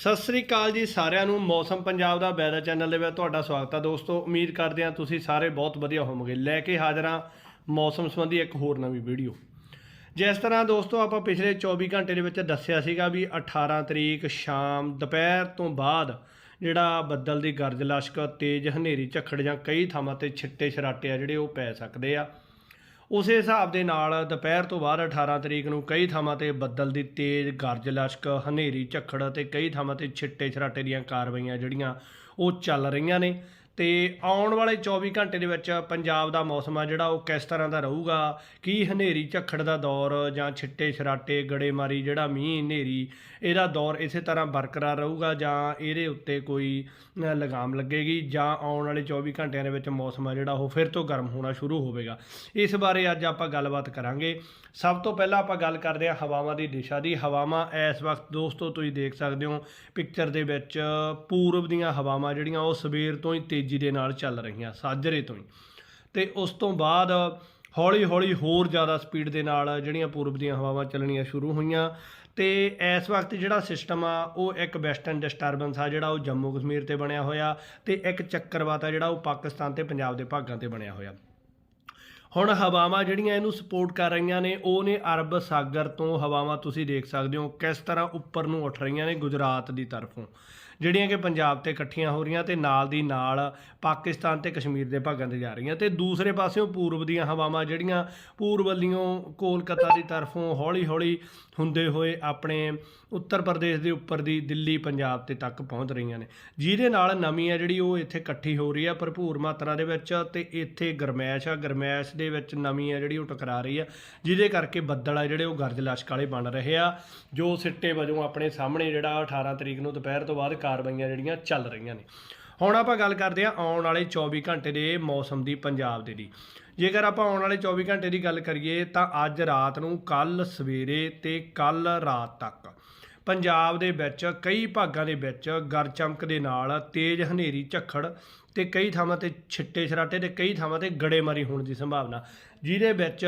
ਸਤਿ ਸ੍ਰੀ ਅਕਾਲ ਜੀ ਸਾਰਿਆਂ ਨੂੰ, ਮੌਸਮ ਪੰਜਾਬ ਦਾ ਵੈਦਰ ਚੈਨਲ ਦੇ ਵਿੱਚ ਤੁਹਾਡਾ ਸਵਾਗਤ ਹੈ ਦੋਸਤੋ। ਉਮੀਦ ਕਰਦੇ ਹਾਂ ਤੁਸੀਂ ਸਾਰੇ ਬਹੁਤ ਵਧੀਆ ਹੋਵੋਗੇ। ਲੈ ਕੇ ਹਾਜ਼ਰ ਹਾਂ ਮੌਸਮ ਸੰਬੰਧੀ ਇੱਕ ਹੋਰ ਨਵੀਂ ਵੀਡੀਓ। ਜਿਸ ਤਰ੍ਹਾਂ ਦੋਸਤੋ ਆਪਾਂ ਪਿਛਲੇ 24 ਘੰਟੇ ਦੇ ਵਿੱਚ ਦੱਸਿਆ ਸੀਗਾ ਵੀ 18 ਤਰੀਕ ਸ਼ਾਮ ਦੁਪਹਿਰ ਤੋਂ ਬਾਅਦ ਜਿਹੜਾ ਬੱਦਲ ਦੀ ਗਰਜ ਲਸ਼ਕ ਤੇਜ਼ ਹਨੇਰੀ, ਝੱਖੜ ਜਾਂ ਕਈ ਥਾਵਾਂ ਤੇ ਛਿੱਟੇ ਛਰਾਟੇ ਆ ਜਿਹੜੇ ਉਹ ਪੈ ਸਕਦੇ ਆ। ਉਸੇ ਹਿਸਾਬ ਦੇ ਨਾਲ ਦੁਪਹਿਰ ਤੋਂ ਬਾਅਦ 18 ਤਰੀਕ ਨੂੰ ਕਈ ਥਾਵਾਂ ਤੇ ਬੱਦਲ ਦੀ ਤੇਜ਼ ਗਰਜ ਲਸ਼ਕ, ਹਨੇਰੀ, ਝੱਖੜ ਅਤੇ ਕਈ ਥਾਵਾਂ ਤੇ ਛਿੱਟੇ ਛਰਾਟੇ ਦੀਆਂ ਕਾਰਵਾਈਆਂ ਜਿਹੜੀਆਂ ਉਹ ਚੱਲ ਰਹੀਆਂ ਨੇ। ਤੇ ਆਉਣ ਵਾਲੇ 24 ਘੰਟੇ ਦੇ ਵਿੱਚ ਪੰਜਾਬ ਦਾ ਮੌਸਮ ਆ ਜਿਹੜਾ, ਉਹ ਕਿਸ ਤਰ੍ਹਾਂ ਦਾ ਰਹੂਗਾ? ਕੀ ਹਨੇਰੀ ਝੱਖੜ ਦਾ ਦੌਰ ਜਾਂ ਛਿੱਟੇ ਛਰਾਟੇ, ਗੜੇਮਾਰੀ ਜਿਹੜਾ ਮੀਂਹ, ਹਨੇਰੀ, ਇਹਦਾ ਦੌਰ ਇਸੇ ਤਰ੍ਹਾਂ ਬਰਕਰਾਰ ਰਹੂਗਾ ਜਾਂ ਇਹਦੇ ਉੱਤੇ ਕੋਈ ਲਗਾਮ ਲੱਗੇਗੀ ਜਾਂ ਆਉਣ ਵਾਲੇ 24 ਘੰਟਿਆਂ ਦੇ ਵਿੱਚ ਮੌਸਮ ਆ ਜਿਹੜਾ, ਉਹ ਫਿਰ ਤੋਂ ਗਰਮ ਹੋਣਾ ਸ਼ੁਰੂ ਹੋਵੇਗਾ? ਇਸ ਬਾਰੇ ਅੱਜ ਆਪਾਂ ਗੱਲਬਾਤ ਕਰਾਂਗੇ। ਸਭ ਤੋਂ ਪਹਿਲਾਂ ਆਪਾਂ ਗੱਲ ਕਰਦੇ ਹਾਂ ਹਵਾਵਾਂ ਦੀ ਦਿਸ਼ਾ ਦੀ। ਹਵਾਵਾਂ ਇਸ ਵਕਤ ਦੋਸਤੋ, ਤੁਸੀਂ ਦੇਖ ਸਕਦੇ ਹੋ, ਪਿਕਚਰ ਦੇ ਵਿੱਚ ਪੂਰਬ ਦੀਆਂ ਹਵਾਵਾਂ ਜਿਹੜੀਆਂ, ਉਹ ਸਵੇਰ ਤੋਂ ਹੀ ਤੇਜ਼ੀ ਦੇ ਨਾਲ ਚੱਲ ਰਹੀਆਂ ਸਾਜਰੇ ਤੋਂ ਹੀ। ਤੇ ਉਸ ਤੋਂ ਬਾਅਦ ਹੌਲੀ ਹੌਲੀ ਹੋਰ ਜ਼ਿਆਦਾ ਸਪੀਡ ਦੇ ਨਾਲ ਜਿਹੜੀਆਂ ਪੂਰਬ ਦੀਆਂ ਹਵਾਵਾਂ ਚੱਲਣੀਆਂ ਸ਼ੁਰੂ ਹੋਈਆਂ। ਤੇ ਇਸ ਵਕਤ ਜਿਹੜਾ ਸਿਸਟਮ ਆ, ਉਹ ਇੱਕ ਵੈਸਟਰਨ ਡਿਸਟਰਬੈਂਸ ਆ ਜਿਹੜਾ ਉਹ ਜੰਮੂ ਕਸ਼ਮੀਰ ਤੇ ਬਣਿਆ ਹੋਇਆ ਤੇ ਇੱਕ ਚੱਕਰਵਾਤ ਆ ਜਿਹੜਾ ਉਹ ਪਾਕਿਸਤਾਨ ਤੇ ਪੰਜਾਬ ਦੇ ਭਾਗਾਂ ਤੇ ਬਣਿਆ ਹੋਇਆ। ਹੁਣ ਹਵਾਵਾਂ ਜਿਹੜੀਆਂ ਇਹਨੂੰ ਸਪੋਰਟ ਕਰ ਰਹੀਆਂ ਨੇ, ਉਹ ਨੇ ਅਰਬ ਸਾਗਰ ਤੋਂ ਹਵਾਵਾਂ ਤੁਸੀਂ ਦੇਖ ਸਕਦੇ ਹੋ ਕਿਸ ਤਰ੍ਹਾਂ ਉੱਪਰ ਨੂੰ ਉੱਠ ਰਹੀਆਂ ਨੇ ਗੁਜਰਾਤ ਦੀ ਤਰਫੋਂ। ਜਿਹੜੀਆਂ ਕਿ ਪੰਜਾਬ ਤੇ ਇਕੱਠੀਆਂ ਹੋ ਰਹੀਆਂ ਤੇ ਨਾਲ ਦੀ ਨਾਲ ਪਾਕਿਸਤਾਨ ਤੇ ਕਸ਼ਮੀਰ ਦੇ ਭਾਗਾਂ ਤੇ ਜਾ ਰਹੀਆਂ ਤੇ ਦੂਸਰੇ ਪਾਸਿਓਂ ਪੂਰਬ ਦੀਆਂ ਹਵਾਵਾਂ ਜਿਹੜੀਆਂ ਪੂਰਬ ਵੱਲੋਂ ਕੋਲਕਾਤਾ ਦੀ ਤਰਫੋਂ ਹੌਲੀ ਹੌਲੀ ਹੁੰਦੇ ਹੋਏ ਆਪਣੇ ਉੱਤਰ ਪ੍ਰਦੇਸ਼ ਦੇ ਉੱਪਰ ਦੀ ਦਿੱਲੀ, ਪੰਜਾਬ ਤੇ ਤੱਕ ਪਹੁੰਚ ਰਹੀਆਂ ਨੇ। ਜਿਹਦੇ ਨਾਲ ਨਮੀ ਆ ਜਿਹੜੀ ਉਹ ਇੱਥੇ ਇਕੱਠੀ ਹੋ ਰਹੀ ਆ ਭਰਪੂਰ ਮਾਤਰਾ ਦੇ ਵਿੱਚ ਤੇ ਇੱਥੇ ਗਰਮੈਸ਼ ਆ, ਗਰਮੈਸ਼ ਦੇ ਵਿੱਚ ਨਮੀ ਆ ਜਿਹੜੀ ਉਹ ਟਕਰਾ ਰਹੀ ਆ। ਜਿਹਦੇ ਕਰਕੇ ਬੱਦਲ ਆ ਜਿਹੜੇ ਉਹ ਗਰਜ ਲਸ਼ਕ ਵਾਲੇ ਬਣ ਰਹੇ ਆ। ਜੋ ਸਿੱਟੇ ਵਜੋਂ ਆਪਣੇ ਸਾਹਮਣੇ ਜਿਹੜਾ 18 ਤਰੀਕ ਨੂੰ ਦੁਪਹਿਰ ਤੋਂ ਬਾਅਦ ਕਾਰਵਾਈਆਂ ਜਿਹੜੀਆਂ ਚੱਲ ਰਹੀਆਂ ਨੇ। ਹੁਣ ਆਪਾਂ ਗੱਲ ਕਰਦੇ ਹਾਂ ਆਉਣ ਵਾਲੇ 24 ਘੰਟੇ ਦੇ ਮੌਸਮ ਦੀ ਪੰਜਾਬ ਦੇ ਦੀ। ਜੇਕਰ ਆਪਾਂ ਆਉਣ ਵਾਲੇ 24 ਘੰਟੇ ਦੀ ਗੱਲ ਕਰੀਏ ਤਾਂ ਅੱਜ ਰਾਤ ਨੂੰ ਕੱਲ ਸਵੇਰੇ ਤੇ ਕੱਲ ਰਾਤ ਤੱਕ ਪੰਜਾਬ ਦੇ ਵਿੱਚ, ਕਈ ਭਾਗਾਂ ਦੇ ਵਿੱਚ ਗਰ ਚਮਕ ਦੇ ਨਾਲ ਤੇਜ਼ ਹਨੇਰੀ ਝੱਖੜ ਤੇ ਕਈ ਥਾਵਾਂ ਤੇ ਛਿੱਟੇ ਛਰਾਟੇ ਤੇ ਕਈ ਥਾਵਾਂ ਤੇ ਗੜੇਮਾਰੀ ਹੋਣ ਦੀ ਸੰਭਾਵਨਾ। ਜਿਹਦੇ ਵਿੱਚ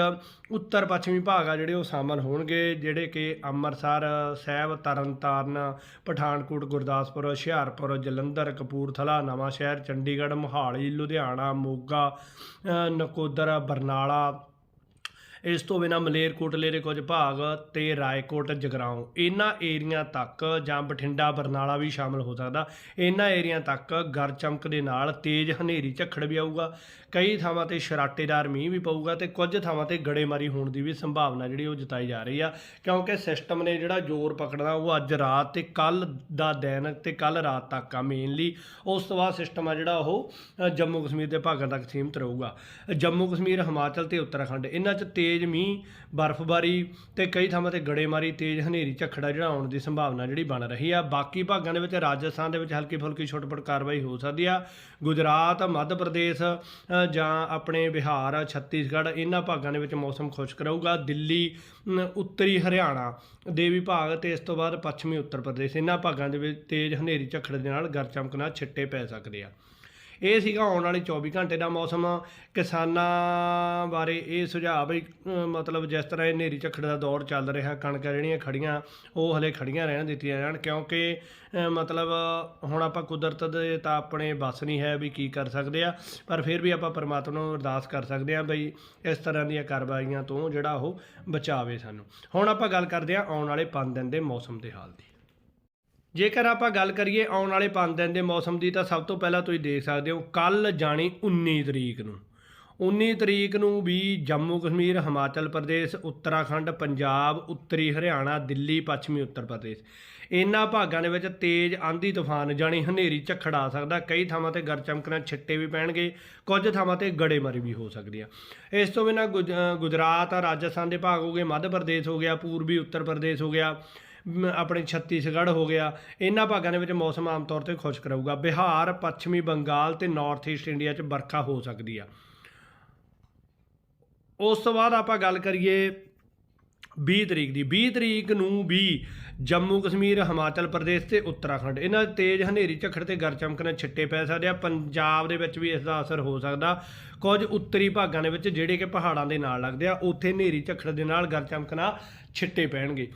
ਉੱਤਰ ਪੱਛਮੀ ਭਾਗ ਆ ਜਿਹੜੇ ਉਹ ਸ਼ਾਮਲ ਹੋਣਗੇ, ਜਿਹੜੇ ਕਿ ਅੰਮ੍ਰਿਤਸਰ ਸਾਹਿਬ, ਤਰਨਤਾਰਨ, ਪਠਾਨਕੋਟ, ਗੁਰਦਾਸਪੁਰ, ਹੁਸ਼ਿਆਰਪੁਰ, ਜਲੰਧਰ, ਕਪੂਰਥਲਾ ਨਵਾਂ ਸ਼ਹਿਰ ਚੰਡੀਗੜ੍ਹ, ਮੋਹਾਲੀ, ਲੁਧਿਆਣਾ, ਮੋਗਾ ਨਕੋਦਰ, ਬਰਨਾਲਾ ਇਸ ਤੋਂ ਬਿਨਾਂ ਮਲੇਰਕੋਟਲੇ ਦੇ ਕੁਝ ਭਾਗ ਤੇ ਰਾਏਕੋਟ, ਜਗਰਾਉਂ, ਇਹਨਾਂ ਏਰੀਆ ਤੱਕ ਜਾਂ ਬਠਿੰਡਾ, ਬਰਨਾਲਾ ਵੀ ਸ਼ਾਮਲ ਹੋ ਸਕਦਾ। ਇਹਨਾਂ ਏਰੀਆ ਤੱਕ ਗਰ ਚਮਕ ਦੇ ਨਾਲ ਤੇਜ਼ ਹਨੇਰੀ ਝੱਖੜ ਵੀ ਆਊਗਾ। ਕਈ ਥਾਵਾਂ ਤੇ ਸ਼ਰਾਟੇਦਾਰ ਮੀਂਹ ਵੀ ਪਊਗਾ ਤੇ ਕੁਝ ਥਾਵਾਂ ਤੇ ਗੜੇਮਾਰੀ ਹੋਣ ਦੀ ਵੀ ਸੰਭਾਵਨਾ ਜਿਹੜੀ ਉਹ ਜਤਾਈ ਜਾ ਰਹੀ ਆ, ਕਿਉਂਕਿ ਸਿਸਟਮ ਨੇ ਜਿਹੜਾ ਜ਼ੋਰ ਪਕੜਨਾ ਉਹ ਅੱਜ ਰਾਤ ਤੇ ਕੱਲ ਦਾ ਦਿਨ ਤੇ ਕੱਲ ਰਾਤ ਤੱਕ ਆ ਮੇਨਲੀ ਉਸ ਤੋਂ ਬਾਅਦ ਸਿਸਟਮ ਆ ਜਿਹੜਾ ਉਹ ਜੰਮੂ ਕਸ਼ਮੀਰ ਦੇ ਭਾਗਾਂ ਤੱਕ ਸੀਮਤ ਰਹੂਗਾ। ਜੰਮੂ ਕਸ਼ਮੀਰ, ਹਿਮਾਚਲ ਤੇ ਉੱਤਰਾਖੰਡ, ਇਹਨਾਂ 'ਚ ਤੇਜ਼ ਤੇਜ਼ ਮੀਂਹ, ਬਰਫ਼ਬਾਰੀ ਤੇ ਕਈ ਥਾਵਾਂ ਤੇ ਗੜੇਮਾਰੀ, ਤੇਜ਼ ਹਨੇਰੀ, ਝੱਖੜਾ ਜਿਹੜਾ ਆਉਣ ਦੀ ਸੰਭਾਵਨਾ ਜਿਹੜੀ ਬਣ ਰਹੀ ਆ। ਬਾਕੀ ਭਾਗਾਂ ਦੇ ਵਿੱਚ ਰਾਜਸਥਾਨ ਦੇ ਵਿੱਚ ਹਲਕੀ ਫੁਲਕੀ ਛੋਟ-ਛੋਟ ਕਾਰਵਾਈ ਹੋ ਸਕਦੀ ਆ। ਗੁਜਰਾਤ, ਮੱਧ ਪ੍ਰਦੇਸ਼ ਜਾਂ ਆਪਣੇ ਬਿਹਾਰ, ਛੱਤੀਸਗੜ੍ਹ, ਇਹਨਾਂ ਭਾਗਾਂ ਦੇ ਵਿੱਚ ਮੌਸਮ ਖੁਸ਼ਕ ਰਹੂਗਾ। ਦਿੱਲੀ ਉੱਤਰੀ ਹਰਿਆਣਾ ਦੇ ਵੀ ਭਾਗ ਤੇ ਇਸ ਤੋਂ ਬਾਅਦ ਪੱਛਮੀ ਉੱਤਰ ਪ੍ਰਦੇਸ਼, ਇਹਨਾਂ ਭਾਗਾਂ ਦੇ ਵਿੱਚ ਤੇਜ਼ ਹਨੇਰੀ, ਝੱਖੜ ਦੇ ਨਾਲ ਗਰ ਚਮਕ ਨਾਲ ਛਿੱਟੇ ਪੈ ਸਕਦੇ ਆ। ਇਹ ਸੀਗਾ ਆਉਣ ਵਾਲੇ 24 ਘੰਟੇ ਦਾ ਮੌਸਮ। ਕਿਸਾਨਾਂ ਬਾਰੇ ਇਹ ਸੁਝਾਅ ਵੀ ਮਤਲਬ ਜਿਸ ਤਰ੍ਹਾਂ ਇਹ ਹਨੇਰੀ ਝੱਖੜ ਦਾ ਦੌਰ ਚੱਲ ਰਿਹਾ, ਕਣਕਾਂ ਜਿਹੜੀਆਂ ਖੜੀਆਂ ਉਹ ਹਲੇ ਖੜੀਆਂ ਰਹਿਣ ਦਿੱਤੀਆਂ ਜਾਣ। ਕਿਉਂਕਿ ਮਤਲਬ ਹੁਣ ਆਪਾਂ ਕੁਦਰਤ ਦੇ ਤਾਂ ਆਪਣੇ ਬਸ ਨਹੀਂ ਹੈ ਵੀ ਕੀ ਕਰ ਸਕਦੇ ਆ, ਪਰ ਫਿਰ ਵੀ ਆਪਾਂ ਪਰਮਾਤਮਾ ਨੂੰ ਅਰਦਾਸ ਕਰ ਸਕਦੇ ਆ ਬਈ ਇਸ ਤਰ੍ਹਾਂ ਦੀਆਂ ਕਾਰਵਾਈਆਂ ਤੋਂ ਜਿਹੜਾ ਉਹ ਬਚਾਵੇ ਸਾਨੂੰ। ਹੁਣ ਆਪਾਂ ਗੱਲ ਕਰਦੇ ਆ ਆਉਣ ਵਾਲੇ 5 ਦਿਨ ਦੇ ਮੌਸਮ ਦੇ ਹਾਲ ਦੀ। ਜੇਕਰ ਆਪਾਂ ਗੱਲ ਕਰੀਏ ਆਉਣ ਵਾਲੇ 5 ਦਿਨ ਦੇ ਮੌਸਮ ਦੀ ਤਾਂ ਸਭ ਤੋਂ ਪਹਿਲਾਂ ਤੁਸੀਂ ਦੇਖ ਸਕਦੇ ਹੋ ਕੱਲ ਜਾਣੀ 19 ਤਰੀਕ ਨੂੰ। 19 ਤਰੀਕ ਨੂੰ ਵੀ ਜੰਮੂ ਕਸ਼ਮੀਰ ਹਿਮਾਚਲ ਪ੍ਰਦੇਸ਼ ਉੱਤਰਾਖੰਡ ਪੰਜਾਬ ਉੱਤਰੀ ਹਰਿਆਣਾ ਦਿੱਲੀ ਪੱਛਮੀ ਉੱਤਰ ਪ੍ਰਦੇਸ਼। ਇਹਨਾਂ ਭਾਗਾਂ ਦੇ ਵਿੱਚ ਤੇਜ਼ ਆਂਧੀ ਤੂਫਾਨ ਜਾਣੀ ਹਨੇਰੀ ਝੱਖੜ ਆ ਸਕਦਾ। ਕਈ ਥਾਵਾਂ ਤੇ ਗਰ ਚਮਕਣਾ ਛਿੱਟੇ ਵੀ ਪੈਣਗੇ ਕੁਝ ਥਾਵਾਂ ਤੇ ਗੜੇਮਾਰੀ ਵੀ ਹੋ ਸਕਦੀ ਆ। ਇਸ ਤੋਂ ਬਿਨਾਂ ਗੁਜ- ਅ, ਗੁਜਰਾਤ ਰਾਜਸਥਾਨ ਦੇ ਭਾਗ ਹੋ ਗਏ ਮੱਧ ਪ੍ਰਦੇਸ਼ ਹੋ ਗਿਆ ਪੂਰਬੀ ਉੱਤਰ ਪ੍ਰਦੇਸ਼ ਹੋ ਗਿਆ। ਆਪਣੇ ਛੱਤੀਸਗੜ੍ਹ ਹੋ ਗਿਆ। ਇਹਨਾਂ ਭਾਗਾਂ ਦੇ ਵਿੱਚ ਮੌਸਮ ਆਮ ਤੌਰ ਤੇ ਖੁਸ਼ਕ ਰਹੂਗਾ। ਬਿਹਾਰ, ਪੱਛਮੀ ਬੰਗਾਲ ਤੇ ਨਾਰਥ ਈਸਟ ਇੰਡੀਆ 'ਚ ਵਰਖਾ ਹੋ ਸਕਦੀ ਆ। ਉਸ ਤੋਂ ਬਾਅਦ ਆਪਾਂ ਗੱਲ ਕਰੀਏ 20 ਤਰੀਕ ਦੀ। 20 ਤਰੀਕ ਨੂੰ ਵੀ ਜੰਮੂ ਕਸ਼ਮੀਰ, ਹਿਮਾਚਲ ਪ੍ਰਦੇਸ਼ ਤੇ ਉੱਤਰਾਖੰਡ। ਇਹਨਾਂ ਤੇਜ਼ ਹਨੇਰੀ ਝੱਖੜ ਤੇ ਗਰ ਚਮਕਣੇ ਛਿੱਟੇ ਪੈ ਸਕਦੇ ਆ। ਪੰਜਾਬ ਦੇ ਵਿੱਚ ਵੀ ਇਸ ਦਾ ਅਸਰ ਹੋ ਸਕਦਾ। ਕੁਝ ਉੱਤਰੀ ਭਾਗਾਂ ਦੇ ਵਿੱਚ ਜਿਹੜੇ ਕਿ ਪਹਾੜਾਂ ਦੇ ਨਾਲ ਲੱਗਦੇ ਆ, ਉੱਥੇ ਹਨੇਰੀ ਝੱਖੜ ਦੇ ਨਾਲ ਗਰ ਚਮਕਣਾ ਛਿੱਟੇ ਪੈਣਗੇ।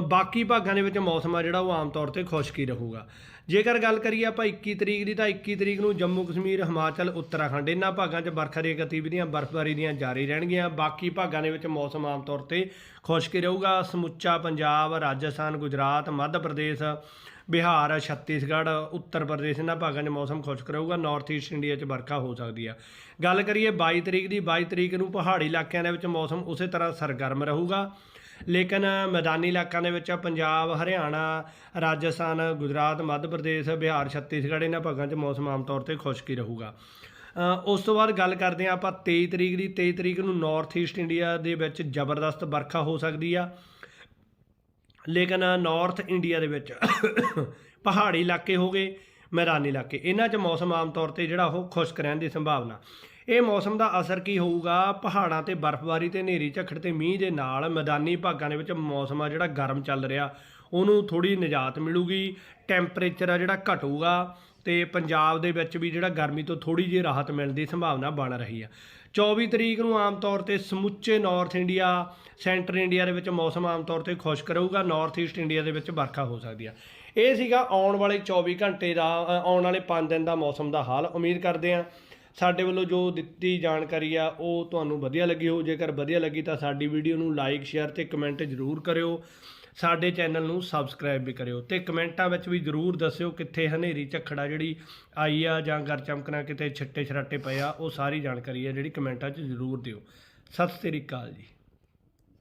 ਬਾਕੀ ਭਾਗਾਂ ਦੇ ਵਿੱਚ ਮੌਸਮ ਆ ਜਿਹੜਾ ਉਹ ਆਮ ਤੌਰ ਤੇ ਖੁਸ਼ਕ ਹੀ ਰਹੂਗਾ। ਜੇਕਰ ਗੱਲ ਕਰੀਏ ਆਪਾਂ 21 ਤਰੀਕ ਦੀ ਤਾਂ 21 ਤਰੀਕ ਨੂੰ ਜੰਮੂ ਕਸ਼ਮੀਰ, ਹਿਮਾਚਲ, ਉੱਤਰਾਖੰਡ ਇਹਨਾਂ ਭਾਗਾਂ 'ਚ ਵਰਖਾ ਦੀਆਂ ਗਤੀਵਿਧੀਆਂ, ਬਰਫ਼ਬਾਰੀ ਦੀਆਂ ਜਾਰੀ ਰਹਿਣਗੀਆਂ। ਬਾਕੀ ਭਾਗਾਂ ਦੇ ਵਿੱਚ ਮੌਸਮ ਆਮ ਤੌਰ ਤੇ ਖੁਸ਼ਕ ਹੀ ਰਹੂਗਾ। ਸਮੁੱਚਾ ਪੰਜਾਬ, ਰਾਜਸਥਾਨ, ਗੁਜਰਾਤ, ਮੱਧ ਪ੍ਰਦੇਸ਼, ਬਿਹਾਰ, ਛੱਤੀਸਗੜ੍ਹ, ਉੱਤਰ ਪ੍ਰਦੇਸ਼ ਇਹਨਾਂ ਭਾਗਾਂ 'ਚ ਮੌਸਮ ਖੁਸ਼ਕ ਰਹੂਗਾ। ਨਾਰਥ ਈਸਟ ਇੰਡੀਆ 'ਚ ਵਰਖਾ ਹੋ ਸਕਦੀ ਆ। ਗੱਲ ਕਰੀਏ 22 ਤਰੀਕ ਦੀ 22 ਤਰੀਕ ਨੂੰ ਪਹਾੜੀ ਇਲਾਕਿਆਂ ਦੇ ਵਿੱਚ ਮੌਸਮ ਉਸੇ ਤਰ੍ਹਾਂ ਸਰਗਰਮ ਰਹੂਗਾ। ਲੇਕਿਨ ਮੈਦਾਨੀ ਇਲਾਕਿਆਂ ਦੇ ਵਿੱਚ ਪੰਜਾਬ, ਹਰਿਆਣਾ, ਰਾਜਸਥਾਨ, ਗੁਜਰਾਤ, ਮੱਧ ਪ੍ਰਦੇਸ਼, ਬਿਹਾਰ, ਛੱਤੀਸਗੜ੍ਹ ਇਹਨਾਂ ਭਾਗਾਂ 'ਚ ਮੌਸਮ ਆਮ ਤੌਰ ਤੇ ਖੁਸ਼ਕ ਹੀ ਰਹੂਗਾ। ਉਸ ਤੋਂ ਬਾਅਦ ਗੱਲ ਕਰਦੇ ਹਾਂ ਆਪਾਂ 23 ਤਰੀਕ ਦੀ। 23 ਤਰੀਕ ਨੂੰ ਨਾਰਥ ਈਸਟ ਇੰਡੀਆ ਦੇ ਵਿੱਚ ਜ਼ਬਰਦਸਤ ਵਰਖਾ ਹੋ ਸਕਦੀ ਆ। ਲੇਕਿਨ ਨਾਰਥ ਇੰਡੀਆ ਦੇ ਵਿੱਚ ਪਹਾੜੀ ਇਲਾਕੇ ਹੋ ਗਏ। ਮੈਦਾਨੀ ਇਲਾਕੇ। ਇਹਨਾਂ 'ਚ ਮੌਸਮ ਆਮ ਤੌਰ ਤੇ ਜਿਹੜਾ ਉਹ ਖੁਸ਼ਕ ਰਹਿਣ ਦੀ ਸੰਭਾਵਨਾ। ਇਹ ਮੌਸਮ ਦਾ ਅਸਰ ਕੀ ਹੋਊਗਾ? ਪਹਾੜਾਂ ਤੇ ਬਰਫ਼ਬਾਰੀ ਤੇ ਹਨੇਰੀ ਝੱਖੜ ਤੇ ਮੀਂਹ ਦੇ ਨਾਲ ਮੈਦਾਨੀ ਭਾਗਾਂ ਦੇ ਵਿੱਚ ਮੌਸਮ ਆ ਜਿਹੜਾ ਗਰਮ ਚੱਲ ਰਿਹਾ। ਉਹਨੂੰ ਥੋੜੀ ਨਿਜਾਤ ਮਿਲੂਗੀ, ਟੈਂਪਰੇਚਰ ਆ ਜਿਹੜਾ ਘਟੂਗਾ ਤੇ ਪੰਜਾਬ ਦੇ ਵਿੱਚ ਵੀ ਜਿਹੜਾ ਗਰਮੀ ਤੋਂ ਥੋੜੀ ਜਿਹੀ ਰਾਹਤ ਮਿਲਣ ਦੀ ਸੰਭਾਵਨਾ ਬਣ ਰਹੀ ਆ। 24 ਤਰੀਕ ਨੂੰ ਆਮ ਤੌਰ ਤੇ ਸਮੁੱਚੇ ਨਾਰਥ ਇੰਡੀਆ ਸੈਂਟਰ ਇੰਡੀਆ ਦੇ ਵਿੱਚ ਮੌਸਮ ਆਮ ਤੌਰ ਤੇ ਖੁਸ਼ਕ ਰਹੂਗਾ। ਨਾਰਥ ਈਸਟ ਇੰਡੀਆ ਦੇ ਵਿੱਚ ਵਰਖਾ ਹੋ ਸਕਦੀ ਆ। ਇਹ ਸੀਗਾ ਆਉਣ ਵਾਲੇ 24 ਘੰਟੇ ਦਾ ਆਉਣ ਵਾਲੇ 5 ਦਿਨ ਦਾ ਮੌਸਮ ਦਾ ਹਾਲ। ਉਮੀਦ ਕਰਦੇ ਹਾਂ ਸਾਡੇ ਵੱਲੋਂ ਜੋ ਦਿੱਤੀ ਜਾਣਕਾਰੀ ਆ, ਉਹ ਤੁਹਾਨੂੰ ਵਧੀਆ ਲੱਗੀ ਹੋ ਜੇਕਰ ਵਧੀਆ ਲੱਗੀ ਤਾਂ ਸਾਡੀ ਵੀਡੀਓ ਨੂੰ ਲਾਈਕ, ਸ਼ੇਅਰ ਤੇ ਕਮੈਂਟ ਜ਼ਰੂਰ ਕਰਿਓ। ਸਾਡੇ ਚੈਨਲ ਨੂੰ ਸਬਸਕ੍ਰਾਈਬ ਵੀ ਕਰਿਓ ਤੇ ਕਮੈਂਟਾਂ ਵਿੱਚ ਵੀ ਜ਼ਰੂਰ ਦੱਸਿਓ ਕਿੱਥੇ ਹਨੇਰੀ ਝੱਖੜਾ ਜਿਹੜੀ ਆਈ ਆ ਜਾਂ ਗਰ ਚਮਕਣਾ ਕਿਤੇ ਛੱਟੇ ਛਰਾਟੇ ਪਏ ਆ, ਉਹ ਸਾਰੀ ਜਾਣਕਾਰੀ ਆ ਜਿਹੜੀ ਕਮੈਂਟਾਂ 'ਚ ਜ਼ਰੂਰ ਦਿਓ। ਸਤਿ ਸ੍ਰੀ ਅਕਾਲ ਜੀ।